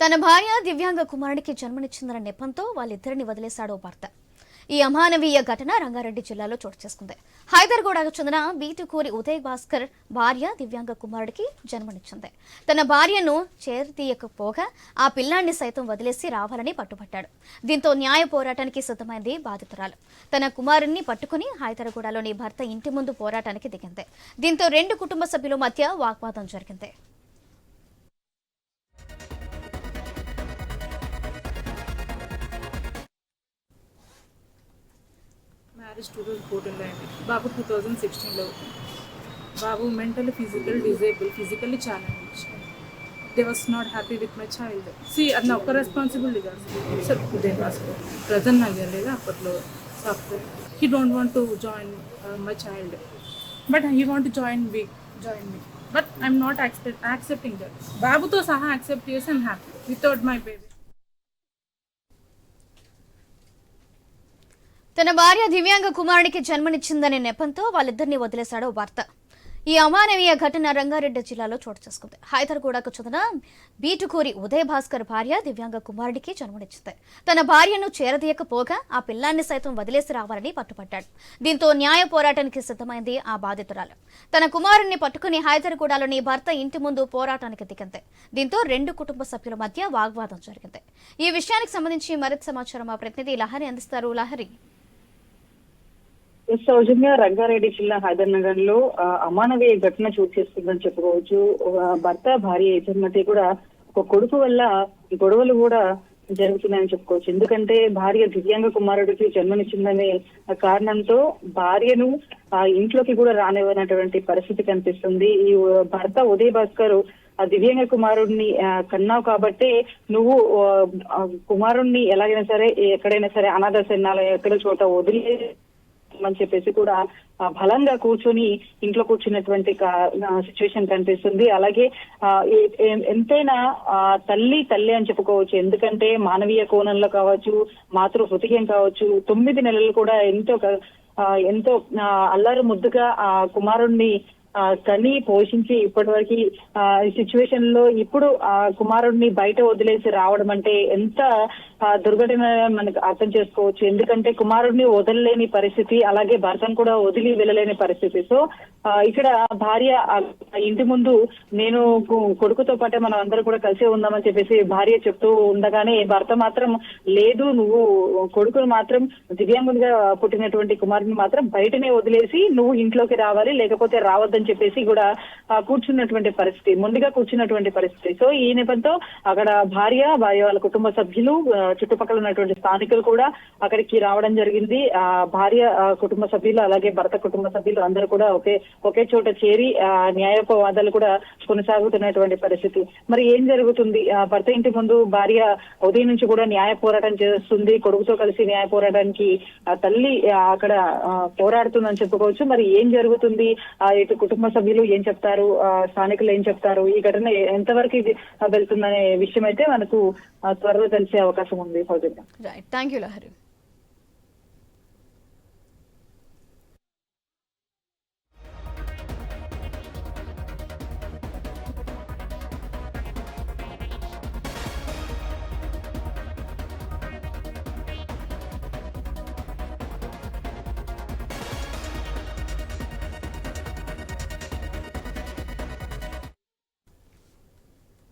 తన భార్య దివ్యాంగ కుమారుడికి జన్మనిచ్చిందన్న నెపంతో వాళ్ళిద్దరిని వదిలేశాడు భర్త ఈ అమానవీయ ఘటన రంగారెడ్డి జిల్లాలో చోటు చేసుకుంది. హైదర్గూడకు చెందిన బీటుకూరి ఉదయ్ భాస్కర్ భార్య దివ్యాంగ కుమారుడికి జన్మనిచ్చింది. తన భార్యను చేరతీయకపోగా ఆ పిల్లాన్ని సైతం వదిలేసి రావాలని పట్టుబట్టాడు. దీంతో న్యాయ పోరాటానికి సిద్ధమైంది బాధితురాలు. తన కుమారుణ్ణి పట్టుకుని హైదర్గూడలోని భర్త ఇంటి ముందు పోరాటానికి దిగింది. దీంతో రెండు కుటుంబ సభ్యుల మధ్య వాగ్వాదం జరిగింది. మ్యారేజ్ టూ థౌజండ్ ఫోర్టీన్లో అయింది బాబు టూ థౌజండ్ సిక్స్టీన్లో బాబు mental physical disable physically challenge they was not happy with my child C అది నా ఒక్క రెస్పాన్సిబిలిటీ కాదు సార్ ఉదయం రాసుకో ప్రజెంట్ నాకు తెలియదు అప్పట్లో software he don't want to join my child but he want join we join me but I'm not accept accepting that బాబుతో సహా యాక్సెప్ట్ చేసి I'm happy without my baby తన భార్య దివ్యాంగ కుమారుడికి జన్మనిచ్చిందనే నెపంతో వాళ్ళిద్దరిని వదిలేశాడు భర్త. ఈ అమానవీయ ఘటన రంగారెడ్డి జిల్లాలో చోటు చేసుకుంది. హైదర్గూడకు చెందిన బీటుకూరి ఉదయ భాస్కర్ భార్య దివ్యాంగ కుమారుడికి జన్మనిచ్చింది. తన భార్యను చేరదీయకపోగా ఆ పిల్లాన్ని సైతం వదిలేసి రావాలని పట్టుపట్టాడు దీంతో న్యాయ పోరాటానికి సిద్ధమైంది ఆ బాధితురాలు. తన కుమారుణ్ణి పట్టుకుని హైదర్గూడలోని భర్త ఇంటి ముందు పోరాటానికి దిగింది. దీంతో రెండు కుటుంబ సభ్యుల మధ్య వాగ్వాదం జరిగింది. ఈ విషయానికి సంబంధించి మరింత సమాచారం మా ప్రతినిధి లహరి అందిస్తారు. లహరి. సౌజన్య రంగారెడ్డి జిల్లా హైదర్ నగర్లో ఆ, అమానవీయ ఘటన చోటు చేసుకుందని చెప్పుకోవచ్చు. భర్త భార్య ఇద్దరి కూడా ఒక కొడుకు వల్ల ఈ గొడవలు కూడా జరుగుతున్నాయని చెప్పుకోవచ్చు. ఎందుకంటే భార్య దివ్యాంగ కుమారుడికి జన్మనిచ్చిందనే కారణంతో భార్యను ఆ ఇంట్లోకి కూడా రానివ్వనటువంటి పరిస్థితి కనిపిస్తుంది. ఈ భర్త ఉదయ్ భాస్కర్ ఆ దివ్యాంగ కుమారుడిని కన్నావు కాబట్టి నువ్వు కుమారుణ్ణి ఎలాగైనా సరే ఎక్కడైనా సరే అనాథ శరణాలయం ఎక్కడ చోట వదిలే అని చెప్పేసి కూడా బలంగా కూర్చొని ఇంట్లో కూర్చున్నటువంటి సిచ్యువేషన్ కనిపిస్తుంది. అలాగే ఆ, ఎంతైనా ఆ, తల్లి తల్లి అని చెప్పుకోవచ్చు. ఎందుకంటే మానవీయ కోణంలో కావచ్చు మాతృ హృదయం కావచ్చు తొమ్మిది నెలలు కూడా ఎంతో ఆ, ఎంతో ఆ, అల్లరి ముద్దుగా ఆ కుమారుణ్ణి కని పోషించి ఇప్పటి వరకు ఈ సిచ్యువేషన్లో ఇప్పుడు ఆ కుమారుడిని బయట వదిలేసి రావడం అంటే ఎంత దుర్ఘటన మనకు అర్థం చేసుకోవచ్చు. ఎందుకంటే కుమారుడిని వదలలేని పరిస్థితి అలాగే భర్తను కూడా వదిలి వెళ్ళలేని పరిస్థితి. సో ఇక్కడ భార్య ఇంటి ముందు నేను కొడుకుతో పాటే మనం అందరూ కూడా కలిసి ఉందామని చెప్పేసి భార్య చెప్తూ ఉండగానే భర్త మాత్రం లేదు నువ్వు కొడుకును మాత్రం దివ్యాంగుడిగా పుట్టినటువంటి కుమారుని మాత్రం బయటనే వదిలేసి నువ్వు ఇంట్లోకి రావాలి లేకపోతే రావద్దని చెప్పేసి కూడా కూర్చున్నటువంటి పరిస్థితి ముందుగా కూర్చున్నటువంటి పరిస్థితి. సో ఈ నేపథ్యంతో అక్కడ భార్య భార్య వాళ్ళ కుటుంబ సభ్యులు చుట్టుపక్కల ఉన్నటువంటి స్థానికులు కూడా అక్కడికి రావడం జరిగింది. ఆ భార్య కుటుంబ సభ్యులు అలాగే భర్త కుటుంబ సభ్యులు అందరూ కూడా ఒకే ఒకే చోట చేరి ఆ, న్యాయోపవాదాలు కూడా కొనసాగుతున్నటువంటి పరిస్థితి. మరి ఏం జరుగుతుంది? భర్త ఇంటి ముందు భార్య ఉదయం నుంచి కూడా న్యాయ పోరాటం చేస్తుంది. కొడుకుతో కలిసి న్యాయ పోరాటానికి తల్లి అక్కడ పోరాడుతుందని చెప్పుకోవచ్చు. మరి ఏం జరుగుతుంది? ఆ, ఇటు కుటుంబ సభ్యులు ఏం చెప్తారు? ఆ, స్థానికులు ఏం చెప్తారు? ఈ ఘటన ఎంతవరకు ఇది వెళ్తుందనే విషయం అయితే మనకు త్వరలో తెలిసే అవకాశం ఉంది. Soujanya right thank you Lahari